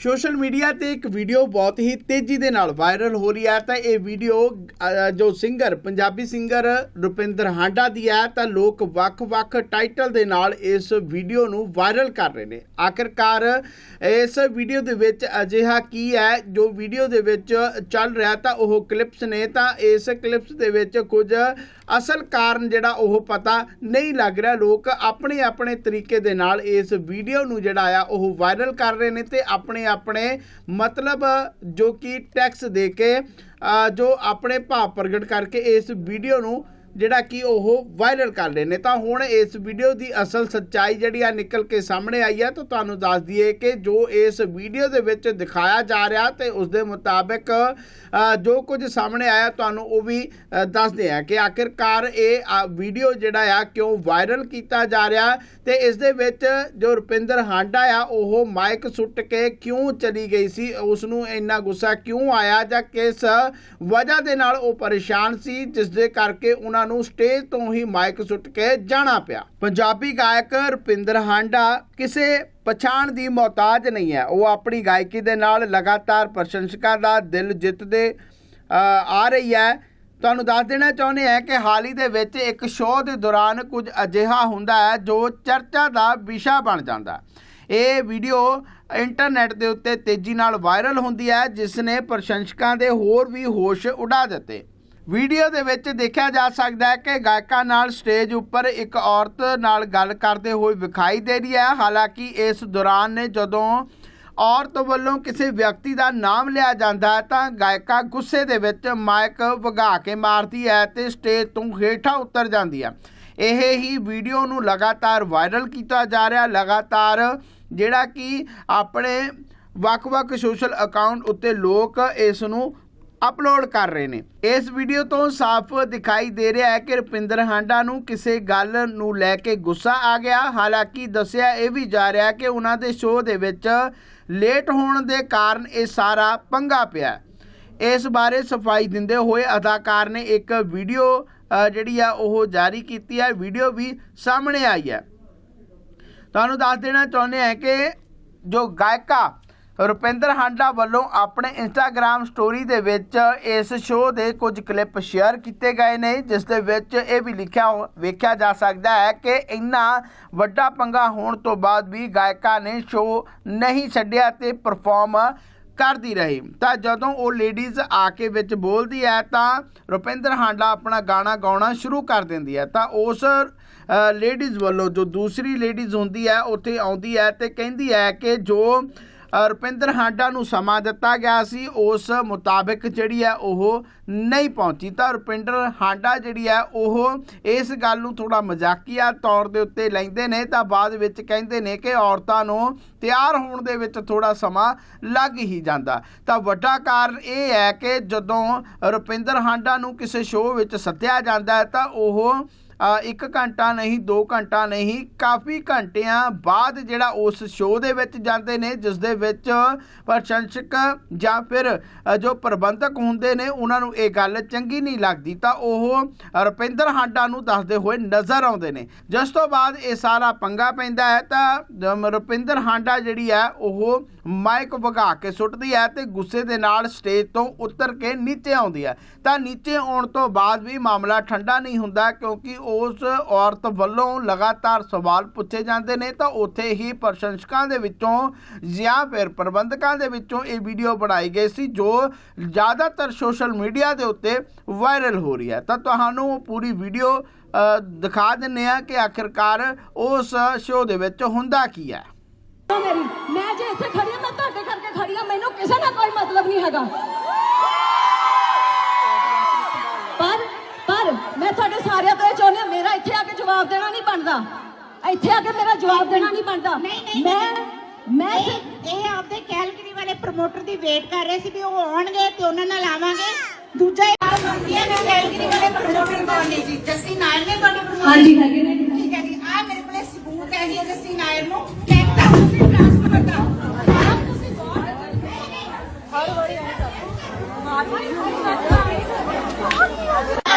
Social media ਤੇ ਇੱਕ video ਬਹੁਤ ਹੀ ਤੇਜ਼ੀ ਦੇ ਨਾਲ ਵਾਇਰਲ ਹੋ ਰਹੀ ਹੈ ਤਾਂ ਇਹ ਵੀਡੀਓ ਜੋ ਸਿੰਗਰ, ਪੰਜਾਬੀ ਸਿੰਗਰ ਰੁਪਿੰਦਰ ਹਾਂਡਾ ਦੀ ਹੈ, ਤਾਂ ਲੋਕ ਵੱਖ-ਵੱਖ ਟਾਈਟਲ ਦੇ ਨਾਲ ਇਸ ਵੀਡੀਓ ਨੂੰ ਵਾਇਰਲ ਕਰ ਰਹੇ ਨੇ। ਆਖਿਰਕਾਰ, ਇਸ ਵੀਡੀਓ ਦੇ ਵਿੱਚ ਅਜਿਹਾ ਕੀ ਹੈ, ਜੋ ਵੀਡੀਓ ਦੇ ਵਿੱਚ ਚੱਲ ਰਿਹਾ ਤਾਂ ਉਹ ਕਲਿੱਪਸ ਨੇ, ਤਾਂ ਇਸ ਕਲਿੱਪਸ ਦੇ ਵਿੱਚ ਕੁਝ ਅਸਲ ਕਾਰਨ ਜਿਹੜਾ ਉਹ ਪਤਾ ਨਹੀਂ ਲੱਗ ਰਿਹਾ। ਲੋਕ ਆਪਣੇ ਆਪਣੇ ਤਰੀਕੇ ਦੇ ਨਾਲ ਇਸ ਵੀਡੀਓ ਨੂੰ ਜਿਹੜਾ ਆ, ਉਹ ਵਾਇਰਲ ਕਰ ਰਹੇ ਨੇ ਤੇ ਆਪਣੇ ਆਪਣੇ ਮਤਲਬ ਜੋ ਕਿ ਟੈਕਸ ਦੇ ਕੇ ਅ, ਜੋ ਆਪਣੇ ਭਾਵ ਪ੍ਰਗਟ ਕਰਕੇ ਇਸ ਵੀਡੀਓ ਨੂੰ ਜਿਹੜਾ ਕਿ ਉਹ ਵਾਇਰਲ ਕਰ ਰਹੇ ਨੇ। ਤਾਂ ਹੁਣ ਇਸ ਵੀਡੀਓ ਦੀ ਅਸਲ ਸੱਚਾਈ ਜਿਹੜੀ ਆ ਨਿਕਲ ਕੇ ਸਾਹਮਣੇ ਆਈ ਹੈ ਤਾਂ ਤੁਹਾਨੂੰ ਦੱਸ ਦਈਏ ਕਿ ਜੋ ਇਸ ਵੀਡੀਓ ਦੇ ਵਿੱਚ ਦਿਖਾਇਆ ਜਾ ਰਿਹਾ ਤੇ ਉਸ ਦੇ ਮੁਤਾਬਕ ਜੋ ਕੁਝ ਸਾਹਮਣੇ ਆਇਆ ਤੁਹਾਨੂੰ ਉਹ ਵੀ ਦੱਸਦੇ ਆ ਕਿ ਆਖਿਰਕਾਰ ਇਹ ਅ, ਵੀਡੀਓ ਜਿਹੜਾ ਆ ਕਿਉਂ ਵਾਇਰਲ ਕੀਤਾ ਜਾ ਰਿਹਾ ਤੇ ਇਸ ਦੇ ਵਿੱਚ ਜੋ ਰੁਪਿੰਦਰ ਹਾਂਡਾ ਆ ਉਹ ਮਾਈਕ ਸੁੱਟ ਕੇ ਕਿਉਂ ਚਲੀ ਗਈ ਸੀ? ਉਸ ਨੂੰ ਇੰਨਾ ਗੁੱਸਾ ਕਿਉਂ ਆਇਆ ਜਾਂ ਕਿਸ ਵਜ੍ਹਾ ਦੇ ਨਾਲ ਉਹ ਪਰੇਸ਼ਾਨ ਸੀ? ਜਿਸ ਦੇ ਕਰਕੇ ਉਹਨਾਂ ਨੂੰ ਸਟੇਜ ਤੋਂ ਹੀ ਮਾਈਕ ਸੁੱਟ ਕੇ ਜਾਣਾ ਪਿਆ। ਪੰਜਾਬੀ ਗਾਇਕ ਰੁਪਿੰਦਰ ਹਾਂਡਾ ਕਿਸੇ ਪਛਾਣ ਦੀ ਮੁਹਤਾਜ ਨਹੀਂ ਹੈ। ਉਹ ਆਪਣੀ ਗਾਇਕੀ ਦੇ ਨਾਲ ਲਗਾਤਾਰ ਪ੍ਰਸ਼ੰਸਕਾਂ ਦਾ ਦਿਲ ਜਿੱਤਦੇ ਆ ਰਹੀ ਹੈ। ਤੁਹਾਨੂੰ ਦੱਸ ਦੇਣਾ ਚਾਹੁੰਦੇ ਹਾਂ ਕਿ ਹਾਲ ਹੀ ਦੇ ਵਿੱਚ ਇੱਕ ਸ਼ੋਅ ਦੇ ਦੌਰਾਨ ਕੁਝ ਅਜਿਹਾ ਹੁੰਦਾ ਹੈ ਜੋ ਚਰਚਾ ਦਾ ਵਿਸ਼ਾ ਬਣ ਜਾਂਦਾ ਇਹ ਵੀਡੀਓ ਇੰਟਰਨੈਟ ਦੇ ਉੱਤੇ ਤੇਜ਼ੀ ਨਾਲ ਵਾਇਰਲ ਹੁੰਦੀ ਹੈ, ਜਿਸ ਨੇ ਪ੍ਰਸ਼ੰਸਕਾਂ ਦੇ ਹੋਰ ਵੀ ਹੋਸ਼ ਉਡਾ ਦਿੱਤੇ। ਵੀਡੀਓ ਦੇ ਵਿੱਚ ਦੇਖਿਆ ਜਾ ਸਕਦਾ ਹੈ ਕਿ ਗਾਇਕਾਂ ਨਾਲ ਸਟੇਜ ਉੱਪਰ ਇੱਕ ਔਰਤ ਨਾਲ ਗੱਲ ਕਰਦੇ ਹੋਏ ਵਿਖਾਈ ਦੇ ਰਹੀ ਹੈ। ਹਾਲਾਂਕਿ ਇਸ ਦੌਰਾਨ ਨੇ ਜਦੋਂ ਔਰਤ ਵੱਲੋਂ ਕਿਸੇ ਵਿਅਕਤੀ ਦਾ ਨਾਮ ਲਿਆ ਜਾਂਦਾ ਹੈ ਤਾਂ ਗਾਇਕਾ ਗੁੱਸੇ ਦੇ ਵਿੱਚ ਮਾਈਕ ਵਗਾ ਕੇ ਮਾਰਦੀ ਹੈ ਤੇ ਸਟੇਜ ਤੋਂ ਹੇਠਾਂ ਉਤਰ ਜਾਂਦੀ ਹੈ। ਇਹ ਹੀ ਵੀਡੀਓ ਨੂੰ ਲਗਾਤਾਰ ਵਾਇਰਲ ਕੀਤਾ ਜਾ ਰਿਹਾ ਲਗਾਤਾਰ ਜਿਹੜਾ ਕਿ ਆਪਣੇ ਵੱਖ-ਵੱਖ ਸੋਸ਼ਲ ਅਕਾਊਂਟ ਉੱਤੇ ਲੋਕ ਇਸ ਨੂੰ ਅਪਲੋਡ ਕਰ ਰਹੇ ਨੇ। ਇਸ ਵੀਡੀਓ ਤੋਂ ਸਾਫ਼ ਦਿਖਾਈ ਦੇ ਰਿਹਾ ਹੈ ਕਿ ਰੁਪਿੰਦਰ ਹਾਂਡਾ ਨੂੰ ਕਿਸੇ ਗੱਲ ਨੂੰ ਲੈ ਕੇ ਗੁੱਸਾ ਆ ਗਿਆ। ਹਾਲਾਂਕਿ ਦੱਸਿਆ ਇਹ ਵੀ ਜਾ ਰਿਹਾ ਕਿ ਉਹਨਾਂ ਦੇ ਸ਼ੋਅ ਦੇ ਵਿੱਚ ਲੇਟ ਹੋਣ ਦੇ ਕਾਰਨ ਇਹ ਸਾਰਾ ਪੰਗਾ ਪਿਆ ਇਸ ਬਾਰੇ ਸਫ਼ਾਈ ਦਿੰਦੇ ਹੋਏ ਅਦਾਕਾਰ ਨੇ ਇੱਕ ਵੀਡੀਓ ਜਿਹੜੀ ਆ, ਉਹ ਜਾਰੀ ਕੀਤੀ ਹੈ। ਵੀਡੀਓ ਵੀ ਸਾਹਮਣੇ ਆਈ ਹੈ। ਤੁਹਾਨੂੰ ਦੱਸ ਦੇਣਾ ਚਾਹੁੰਦੇ ਹਾਂ ਕਿ ਜੋ ਗਾਇਕਾ ਰੁਪਿੰਦਰ ਹਾਂਡਾ ਵੱਲੋਂ ਆਪਣੇ ਇੰਸਟਾਗ੍ਰam ਸਟੋਰੀ ਦੇ ਵਿੱਚ ਇਸ ਸ਼ੋਅ ਦੇ ਕੁਝ ਕਲਿੱਪ ਸ਼ੇਅਰ ਕੀਤੇ ਗਏ ਨੇ, ਜਿਸ ਦੇ ਵਿੱਚ ਇਹ ਵੀ ਲਿਖਿਆ ਹੋ- ਵੇਖਿਆ ਜਾ ਸਕਦਾ ਹੈ ਕਿ ਇੰਨਾ ਵੱਡਾ ਪੰਗਾ ਹੋਣ ਤੋਂ ਬਾਅਦ ਵੀ ਗਾਇਕਾ ਨੇ ਸ਼ੋਅ ਨਹੀਂ ਛੱਡਿਆ ਤੇ ਪਰਫਾਰਮ ਕਰਦੀ ਰਹੀ। ਤਾਂ ਜਦੋਂ ਉਹ ਲੇਡੀਜ਼ ਆ ਕੇ ਵਿੱਚ ਬੋਲਦੀ ਹੈ, ਤਾਂ ਰੁਪਿੰਦਰ ਹਾਂਡਾ ਆਪਣਾ ਗਾਣਾ ਗਾਉਣਾ ਸ਼ੁਰੂ ਕਰ ਦਿੰਦੀ ਹੈ। ਤਾਂ ਉਸ ਲੇਡੀਜ਼ ਵੱਲੋਂ ਜੋ ਦੂਸਰੀ ਲੇਡੀਜ਼ ਹੁੰਦੀ ਹੈ, ਉੱਥੇ ਆਉਂਦੀ ਹੈ ਤੇ ਕਹਿੰਦੀ ਹੈ ਕਿ ਜੋ ਰੁਪਿੰਦਰ ਹਾਂਡਾ ਨੂੰ ਸਮਾਂ ਦਿੱਤਾ ਗਿਆ ਸੀ, ਉਸ ਮੁਤਾਬਕ ਜਿਹੜੀ ਹੈ ਉਹ ਨਹੀਂ ਪਹੁੰਚੀ। ਤਾਂ ਰੁਪਿੰਦਰ ਹਾਂਡਾ ਜਿਹੜੀ ਹੈ ਉਹ ਇਸ ਗੱਲ ਨੂੰ ਥੋੜਾ ਮਜ਼ਾਕੀਆ ਤੌਰ ਦੇ ਉੱਤੇ ਲੈਂਦੇ ਨੇ, ਤਾਂ ਬਾਅਦ ਵਿੱਚ ਕਹਿੰਦੇ ਨੇ ਕਿ ਔਰਤਾਂ ਨੂੰ ਤਿਆਰ ਹੋਣ ਦੇ ਵਿੱਚ ਥੋੜਾ ਸਮਾਂ ਲੱਗ ਹੀ ਜਾਂਦਾ। ਤਾਂ ਵੱਡਾ ਕਾਰਨ ਇਹ ਹੈ ਕਿ ਜਦੋਂ ਰੁਪਿੰਦਰ ਹਾਂਡਾ ਨੂੰ ਕਿਸੇ ਸ਼ੋਅ ਵਿੱਚ ਸੱਦਿਆ ਜਾਂਦਾ ਹੈ, ਤਾਂ ਉਹ ਇੱਕ ਘੰਟਾ ਨਹੀਂ 2 ਘੰਟਾ ਨਹੀਂ, ਕਾਫੀ ਘੰਟਿਆਂ ਬਾਅਦ ਜਿਹੜਾ ਉਸ ਸ਼ੋਅ ਦੇ ਵਿੱਚ ਜਾਂਦੇ ਨੇ, ਜਿਸ ਦੇ ਵਿੱਚ ਪ੍ਰਸ਼ੰਸਕ ਜਾਂ ਫਿਰ ਜੋ ਪ੍ਰਬੰਧਕ ਹੁੰਦੇ ਨੇ, ਉਹਨਾਂ ਨੂੰ ਇਹ ਗੱਲ ਚੰਗੀ ਨਹੀਂ ਲੱਗਦੀ। ਤਾਂ ਉਹ ਰੁਪਿੰਦਰ ਹਾਂਡਾ ਨੂੰ ਦੱਸਦੇ ਹੋਏ ਨਜ਼ਰ ਆਉਂਦੇ ਨੇ। ਜਿਸ ਤੋਂ ਬਾਅਦ ਇਹ ਸਾਰਾ ਪੰਗਾ ਪੈਂਦਾ ਹੈ, ਤਾਂ ਰੁਪਿੰਦਰ ਹਾਂਡਾ ਜਿਹੜੀ ਹੈ, ਉਹ ਮਾਈਕ ਵਗਾ ਕੇ ਸੁੱਟਦੀ ਹੈ ਤੇ ਗੁੱਸੇ ਦੇ ਨਾਲ ਸਟੇਜ ਤੋਂ ਉਤਰ ਕੇ ਨੀਚੇ ਆਉਂਦੀ ਹੈ। ਤਾਂ ਨੀਚੇ ਆਉਣ ਤੋਂ ਬਾਅਦ ਵੀ ਮਾਮਲਾ ਠੰਡਾ ਨਹੀਂ ਹੁੰਦਾ, ਕਿਉਂਕਿ ਉਸ ਔਰਤ ਵੱਲੋਂ ਲਗਾਤਾਰ ਸਵਾਲ ਪੁੱਛੇ ਜਾਂਦੇ ਨੇ, ਤਾਂ ਉੱਥੇ ਹੀ ਪ੍ਰਸ਼ੰਸਕਾਂ ਦੇ ਵਿੱਚੋਂ ਜਾਂ ਫਿਰ ਪ੍ਰਬੰਧਕਾਂ ਦੇ ਵਿੱਚੋਂ ਇਹ ਵੀਡੀਓ ਬਣਾਈ ਗਈ ਸੀ, ਜੋ ਜ਼ਿਆਦਾਤਰ ਸੋਸ਼ਲ ਮੀਡੀਆ ਦੇ ਉੱਤੇ ਵਾਇਰਲ ਹੋ ਰਹੀ ਹੈ। ਤਾਂ ਤੁਹਾਨੂੰ ਪੂਰੀ ਵੀਡੀਓ ਦਿਖਾ ਦਿੰਨੇ ਆ ਕਿ ਆਖਿਰਕਾਰ ਉਸ ਸ਼ੋਅ ਦੇ ਵਿੱਚ ਹੁੰਦਾ ਕੀ ਹੈ। ਮੈਂ ਜੇ ਇੱਥੇ ਖੜੀ ਮੈਂ ਤੁਹਾਡੇ ਕਰਕੇ ਖੜੀ ਹਾਂ, ਮੈਨੂੰ ਕਿਸੇ ਨਾਲ ਕੋਈ ਮਤਲਬ ਨਹੀਂ ਹੈਗਾ। ਮੈਂ ਤੁਹਾਡੇ ਸਾਰਿਆਂ ਤੋਂ ਇਹ ਚਾਹੁੰਦੀ ਹਾਂ ਮੇਰਾ ਇੱਥੇ ਆ ਕੇ ਜਵਾਬ ਦੇਣਾ ਨਹੀਂ ਬਣਦਾ। ਇੱਥੇ ਆ ਕੇ ਮੇਰਾ ਜਵਾਬ ਦੇਣਾ ਨਹੀਂ ਬਣਦਾ। ਨਹੀਂ, ਨਹੀਂ, ਮੈਂ ਮੈਂ ਇਹ ਆਪਦੇ ਕੈਲਗਰੀ ਵਾਲੇ ਪ੍ਰਮੋਟਰ ਦੀ ਵੇਟ ਕਰ ਰਹੇ ਸੀ ਵੀ ਉਹ ਆਉਣਗੇ ਤੇ ਉਹਨਾਂ ਨਾਲ ਆਵਾਂਗੇ। ਦੂਜਾ ਇਹ ਆਪ ਹੁੰਦੀਆਂ ਨੇ ਕੈਲਗਰੀ ਵਾਲੇ ਪ੍ਰਮੋਟਰ ਕੌਣ ਨੇ ਜੀ ਜੱਸੀ ਨਾਇਰ ਨੇ ਤੁਹਾਡੇ promoter ਹਾਂਜੀ ਹੈਗੇ ਨੇ। ਠੀਕ ਹੈ ਜੀ। ਆ ਮੇਰੇ ਕੋਲੇ ਸਬੂਤ ਹੈ ਜੀ ਜੱਸੀ ਨਾਇਰ ਨੂੰ। ਲੈਕਟਾ ਤੁਸੀਂ ਟ੍ਰਾਂਸਫਰ ਦਾ ਆਪ ਤੁਸੀਂ ਬਹੁਤ ਹਰ ਵਾਰੀ Everybody, everybody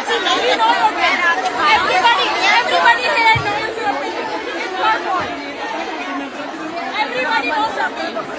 Everybody knows something.